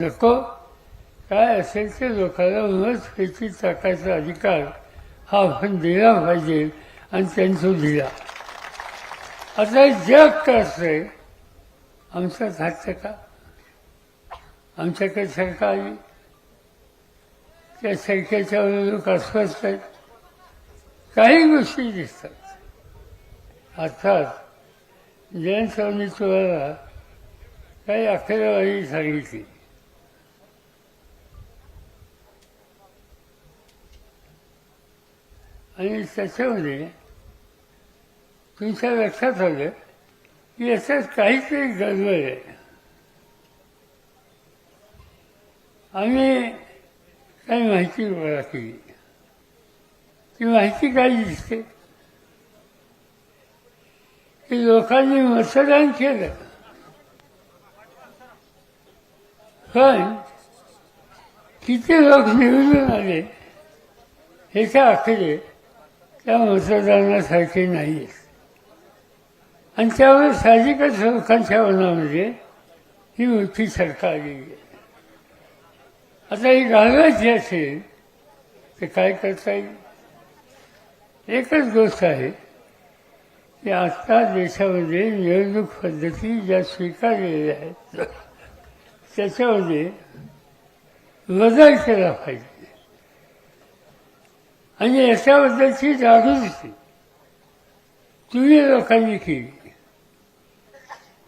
नको. काय असेल ते लोकांना मत पैकी टाकायचा अधिकार हा आपण दिला पाहिजे आणि त्यांचा दिला. आता जग कसं आमच्याच हातचं का? आमच्याकडे सरकार आली त्या सरकारच्या लोक अस्वस्थ आहेत. काही गोष्टी दिसतात. अर्थात जयंत स्वामी तुम्हाला काही आकडेवारी सांगितली. आणि त्याच्यामध्ये तुमच्या लक्षात आलं की याच्यात काहीतरी गडबड आहे. आम्ही काही माहिती गोळा केली. ती माहिती काय दिसते? की लोकांनी मतदान केलं. पण किती लोक निवडून आले हे त्या आकडे त्या मतदानासारखे नाही. आहेत आणि त्यामुळे साहजिकच लोकांच्या मनामध्ये म्हणजे ही मोठी सरकार आलेली आहे. आता ही घालवायची असेल तर काय करता येईल? एकच गोष्ट आहे की आता देशामध्ये निवडणूक पद्धती ज्या स्वीकारलेल्या आहेत त्याच्यामध्ये बदल केला पाहिजे. आणि याच्याबद्दलची जागृती तुम्ही लोकांनी केली.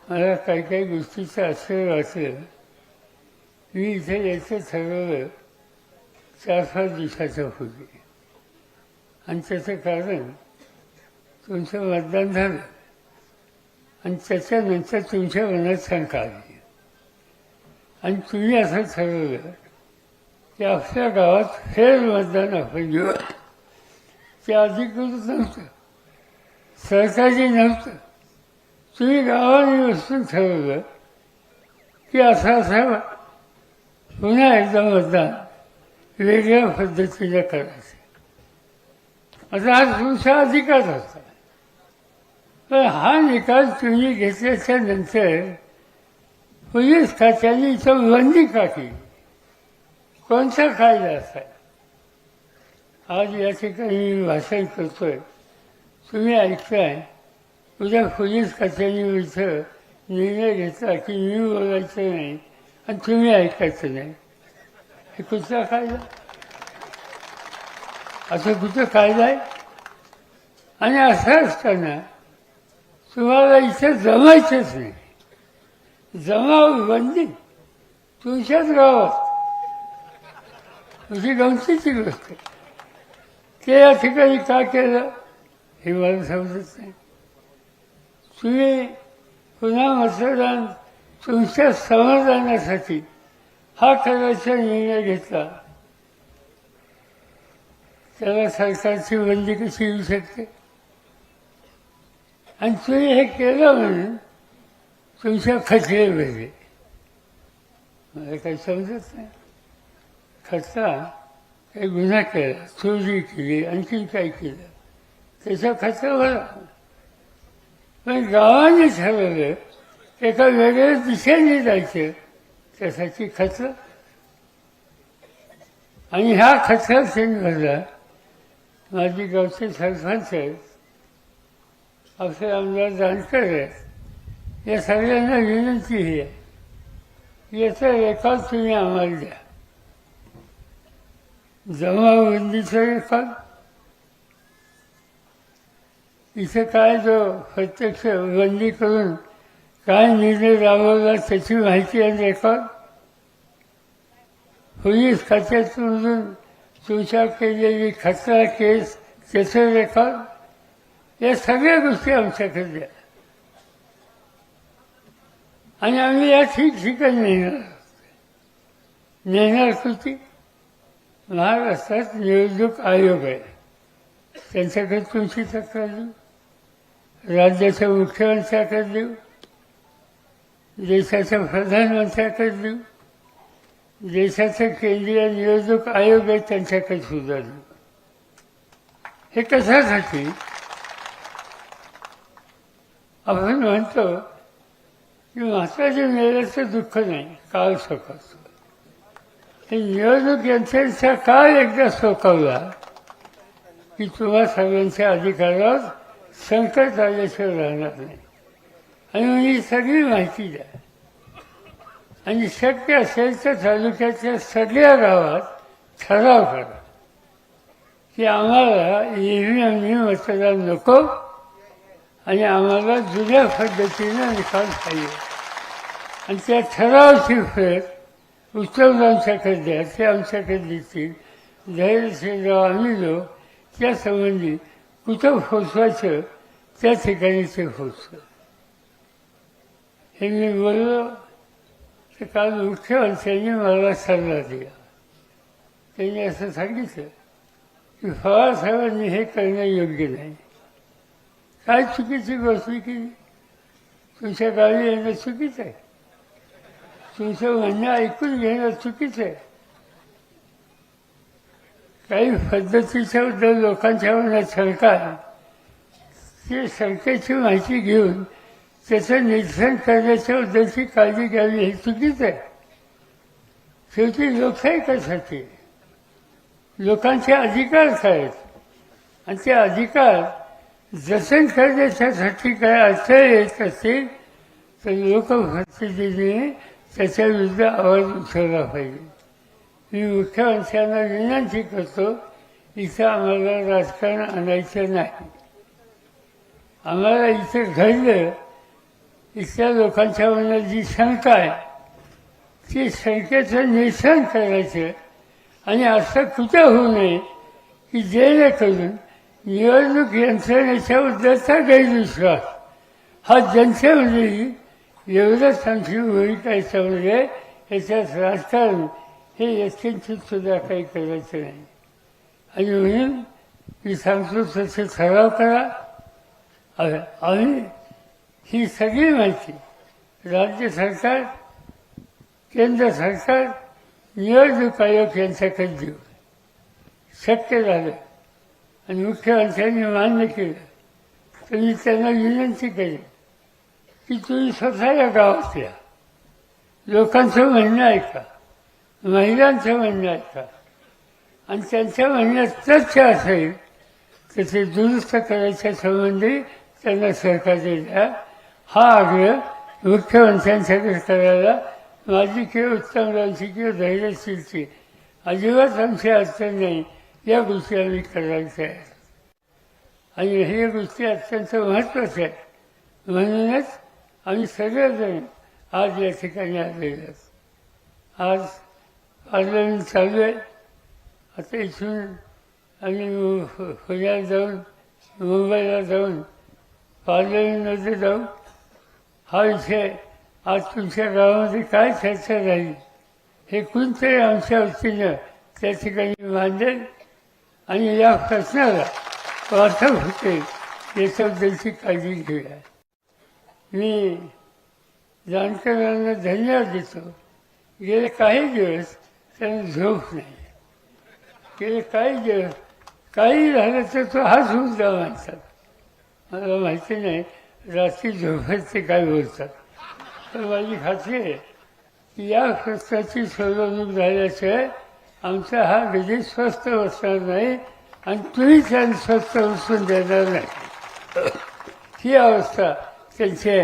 मला काही काही गोष्टीचं आश्चर्य वाटलं. मी इथे यायचं ठरवलं. चार पाच दिवसाच्या पूर्वी आणि त्याचं कारण तुमचं मतदान झालं. आणि त्याच्यानंतर तुमच्या मनात शंका आली. आणि तुम्ही असं ठरवलं की आपल्या गावात फेर मतदान आपण घेऊ. ते अधिकृत नव्हतं. सरकारी नव्हतं. तुम्ही गावाने बसून ठरवलं की असं असं पुन्हा एकदा मतदान वेगळ्या पद्धतीने करायचं. आता हा तुमचा अधिकार होता. पण हा निकाल तुम्ही घेतल्याच्या नंतर पोलीस खात्याने इथं बंदी का केली? कोणता कायदा असा आज या ठिकाणी मी भाषण करतोय. तुम्ही ऐकताय. उद्या पोलीस खात्याने इथं निर्णय घेतला की मी बोलायचं नाही आणि तुम्ही ऐकायचं नाही. हे कुठचा कायदा? असं कुठं कायदा आहे? आणि असं असताना तुम्हाला इथं जमायचंच नाही. जमाव बंदी तुमच्याच गावात. तुझी गमतीची गोष्ट आहे. ते या ठिकाणी का केलं? हे मला समजत नाही. तुम्ही पुन्हा मतदान तुमच्या समाधानासाठी हा करायचा निर्णय घेतला. त्याला सरकारची बंदी कशी येऊ शकते? आणि तुम्ही हे केलं म्हणून तुमच्या खचले वेगळे. मला काही समजत नाही. खचला काही गुन्हा केला चोरी केली आणखी काय केलं? त्याचा खर्च भरा पण गावाने ठरवलं एका वेगळ्या दिशेने जायचं त्यासाठी खर्च आणि ह्या खर्चा भरला. माझी गावचे सरपंच आहेत. आपले आमदार जानकर आहेत. या सगळ्यांना विनंती ही आहे. याचा रेकॉर्ड तुम्ही आम्हाला द्या. जमाबंदीचा रेकॉर्ड इथे काय जो प्रत्यक्ष बंदी करून काय निर्णय राबवला त्याची माहिती आणि रेकॉर्ड? पोलीस खात्यातून तुमच्या केलेली खतरा केस त्याचं रेकॉर्ड? या सगळ्या गोष्टी आमच्याकडे द्या. आणि आम्ही या ठिकठिकाणी नेणार. नेणार कृती महाराष्ट्रात निवडणूक आयोग आहे. त्यांच्याकडे तुमची तक्रार देऊ राज्याच्या मुख्यमंत्र्याकडे देऊ? देशाच्या प्रधानमंत्र्याकडे देऊ? देशाचे केंद्रीय निवडणूक आयोग आहे त्यांच्याकडे सुद्धा देऊ. हे कशासाठी? आपण म्हणतो की म्हातारी मेल्याचं दुःख नाही काळ सकाळचं निवडणूक यंत्रणेचा काळ एकदा सोकावला की तुम्हा सगळ्यांच्या अधिकारावर संकट आल्याशिवाय राहणार नाही. आणि मग ही सगळी माहिती द्या. आणि शक्य असेल तर तालुक्याच्या सगळ्या गावात ठराव करा की आम्हाला ईव्हीएमनी मतदान नको आणि आम्हाला जुन्या पद्धतीनं निकाल पाहिजे. आणि त्या ठरावाची फेर उत्तम आमच्याकडे द्या ते आमच्याकडे देतील धैर्यशीलराव आम्ही लोक त्या संबंधी कुठं पोचवायचं त्या ठिकाणी ते पोचलं हे मी बोललो तर काल मुख्यमंत्र्यांनी मला सल्ला दिला. त्यांनी असं सांगितलं की फळासाहेबांनी हे करणं योग्य नाही. काय चुकीची गोष्ट केली तुमच्या गावी येणं चुकीचं आहे? तुमचं म्हणणं ऐकून घेणं चुकीचं आहे. काही पद्धतीच्या बद्दल लोकांच्या मनात ते सरकारची माहिती घेऊन त्याचं निरसन करण्याच्या उद्देशी काळजी घ्यावी हे चुकीचं आहे. शेवटी लोकशाही कशासाठी? लोकांचे अधिकार काय आहेत. आणि ते अधिकार जतन करण्याच्यासाठी काय अडथळे येत असतील तर लोकप्रतिनिधीने त्याच्या विरुद्ध आवाज उठवला पाहिजे. मी मुख्यमंत्र्यांना विनंती करतो इथं आम्हाला राजकारण आणायचं नाही. आम्हाला इथं घडलं इथल्या लोकांच्या मनात जी शंका आहे ती शंकेचं निरसन करायचं आणि असं कुठं होऊ नये की जेणेकरून निवडणूक यंत्रणेच्याबद्दलचा गैरविश्वास हा जनतेमध्येही एवढंच आमची भूमिका याच्यामध्ये याच्यात राजकारण हे यत्किंचित सुद्धा काही करायचं नाही. आणि म्हणून मी सांगतो तसे ठराव करा. आणि ही सगळी माहिती राज्य सरकार केंद्र सरकार निवडणूक आयोग यांच्याकडे देऊ. शक्य झालं. आणि मुख्यमंत्र्यांनी मान्य केलं. तर मी त्यांना विनंती केली की तुम्ही स्वतःच्या गावात या. लोकांचं म्हणणं ऐका. महिलांचं म्हणणं ऐका. आणि त्यांच्या म्हणण्यात तथ्य असेल तर ते दुरुस्त करायच्या संबंधी त्यांना सहकार्य द्या हा आग्रह मुख्यमंत्र्यांच्याकडे करायला माझी किंवा उत्तमरावची किंवा धैर्यशीलची अजिबात आमची अडचण नाही. या गोष्टी आम्ही करायला तयार आणि हे गोष्टी अत्यंत महत्त्वाच्या आहेत. म्हणूनच आम्ही सगळेजण आज या ठिकाणी आलेले आज पार्लमेंट चालू आहे. आता इथून आम्ही मु- पुण्यात जाऊन मुंबईला जाऊन पार्लमेंटमध्ये जाऊन हा विषय आज तुमच्या गावामध्ये काय चर्चा झाली? हे कोणतरी आमच्या वतीनं त्या ठिकाणी मांडेल? आणि या प्रश्नाला वाटप होते याच्याबद्दलची काळजी घेऊया. मी जाणकारांना धन्यवाद देतो. गेले काही दिवस त्यांना झोप नाही. गेले काही दिवस काही झालं तर तो हाच होऊन जा म्हणतात मला माहिती नाही रात्री झोपेत ते काय बोलतात. पण माझी खात्री आहे की या खर्चाची सोडवणूक झाल्याशिवाय आमचा हा विधी स्वस्त बसणार नाही आणि तुम्ही त्यांना स्वस्त बसून देणार नाही. ही अवस्था त्यांचे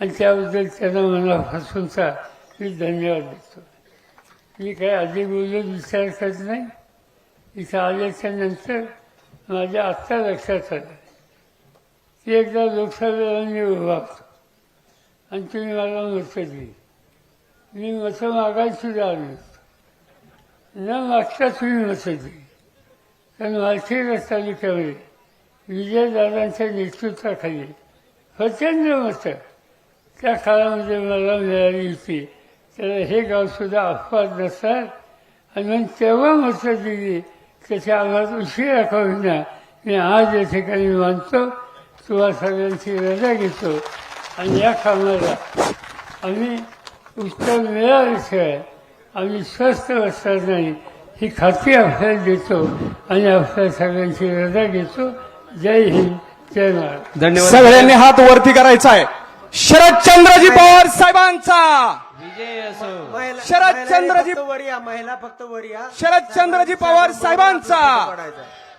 आणि त्याबद्दल त्यांना मनापासूनचा मी धन्यवाद देतो. मी काय आधी बोलून विचार करत नाही. इथं आल्याच्यानंतर माझ्या आत्ता लक्षात आलं. की एकदा लोकसभेला मी उभा आणि तुम्ही मला मतं दिली मी मतं मागायसुद्धा आलो नव्हतो न मागता तुम्ही मतं दिली कारण मालखेड तालुक्यामध्ये विजयदादांच्या नेतृत्वाखाली प्रचंड मतं त्या काळामध्ये मला मिळाली होती. त्याला हे गावसुद्धा अपवाद नसतात आणि मग तेव्हा मतं दिली त्याच्या आम्हाला उशिरा का होईना मी आज या ठिकाणी मानतो. तुम्हा सगळ्यांची रजा घेतो. आणि या कामाला आम्ही उत्तर मिळाल्याशिवाय आम्ही स्वस्थ बसणार नाही. ही खात्री आपल्याला देतो. आणि आपल्या सगळ्यांची रजा घेतो. जय हिंद. धन्यवाद. सगळ्यांनी हात वरती करायचा आहे. शरदचंद्रजी पवार साहेबांचा. विजय असो. महिला- शरदचंद्रजी- महिलांनी फक्त वर या महिला फक्त वर या. शरदचंद्रजी पवार साहेबांचा.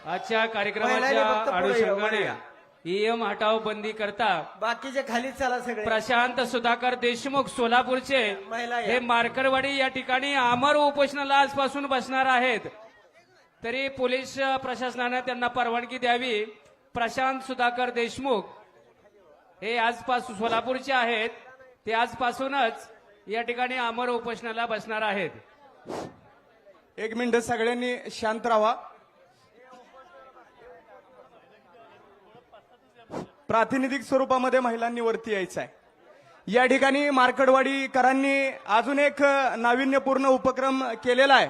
आजच्या कार्यक्रमाच्या अनुषंगाने. ईएम हटाव बंदी करता बाकीचे खाली चला सगळे. प्रशांत सुधाकर देशमुख सोलापूरचे. हे मार्करवाडी या ठिकाणी अमर उपोषणाला आजपासून बसणार आहेत. तरी पोलीस प्रशासनाने त्यांना परवानगी द्यावी. प्रशांत सुधाकर देशमुख हे आजपासून सोलापूरचे आहेत. ते आजपासूनच या ठिकाणी अमर उपोषणाला बसणार आहेत. एक मिनिट सगळ्यांनी शांत राहा. प्रातिनिधिक स्वरूपामध्ये महिलांनी वरती यायचं आहे. या ठिकाणी मार्कडवाडीकरांनी अजून एक नाविन्यपूर्ण उपक्रम केलेला आहे.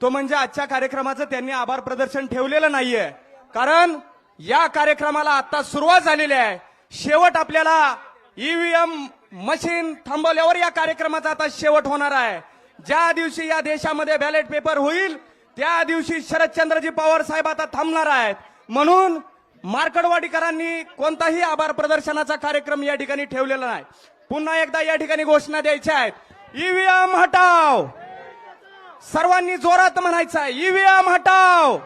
तो म्हणजे आजच्या कार्यक्रमाचं त्यांनी आभार प्रदर्शन ठेवलेलं नाहीये. कारण या कार्यक्रमाला आता सुरुवात झालेली आहे. शेवट आपल्याला ईव्हीएम मशीन थांबवल्यावर या कार्यक्रमाचा आता शेवट होणार आहे. ज्या दिवशी या देशामध्ये बॅलेट पेपर होईल त्या दिवशी शरदचंद्रजी पवार साहेब आता थांबणार आहेत. म्हणून मार्कडवाडीकरांनी कोणताही आभार प्रदर्शनाचा कार्यक्रम या ठिकाणी ठेवलेला नाही. पुन्हा एकदा या ठिकाणी घोषणा द्यायच्या आहेत. ईव्हीएम हटाव! सर्वांनी जोरात म्हणायचं आहे. ईव्हीएम हटाव!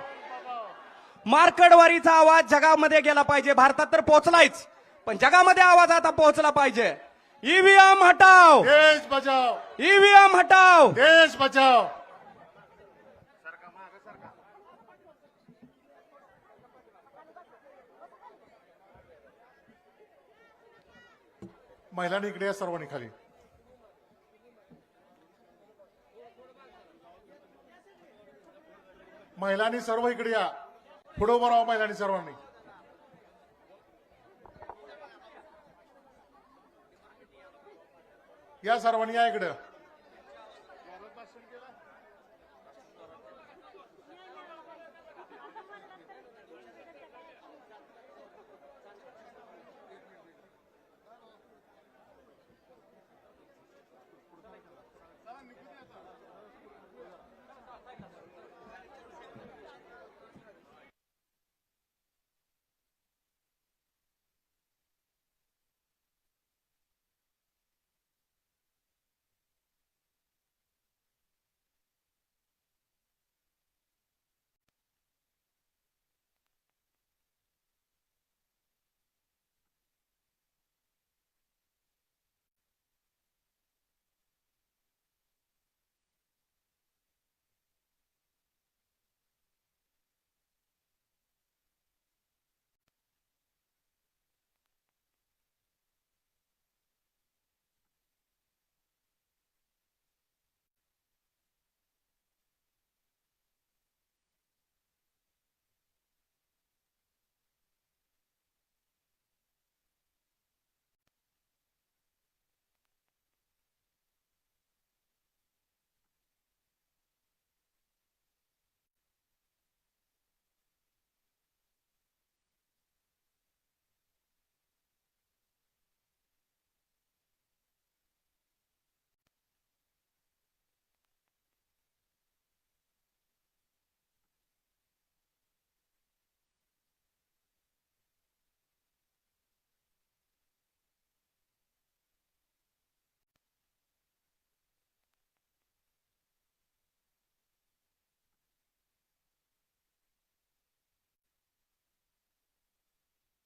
मार्कडवारीचा आवाज जगामध्ये गेला पाहिजे. भारतात तर पोहोचलायच. पण जगामध्ये आवाज आता पोहोचला पाहिजे. ईव्हीएम हटाव देश बचाओ. ईव्हीएम हटाव देश बचाओ. महिलांनी इकडे या सर्वांनी खाली. महिलांनी सर्व इकडे या. पुढे उभं राहा महिलांनी सर्वांनी. या सर्वांनी या इकडं.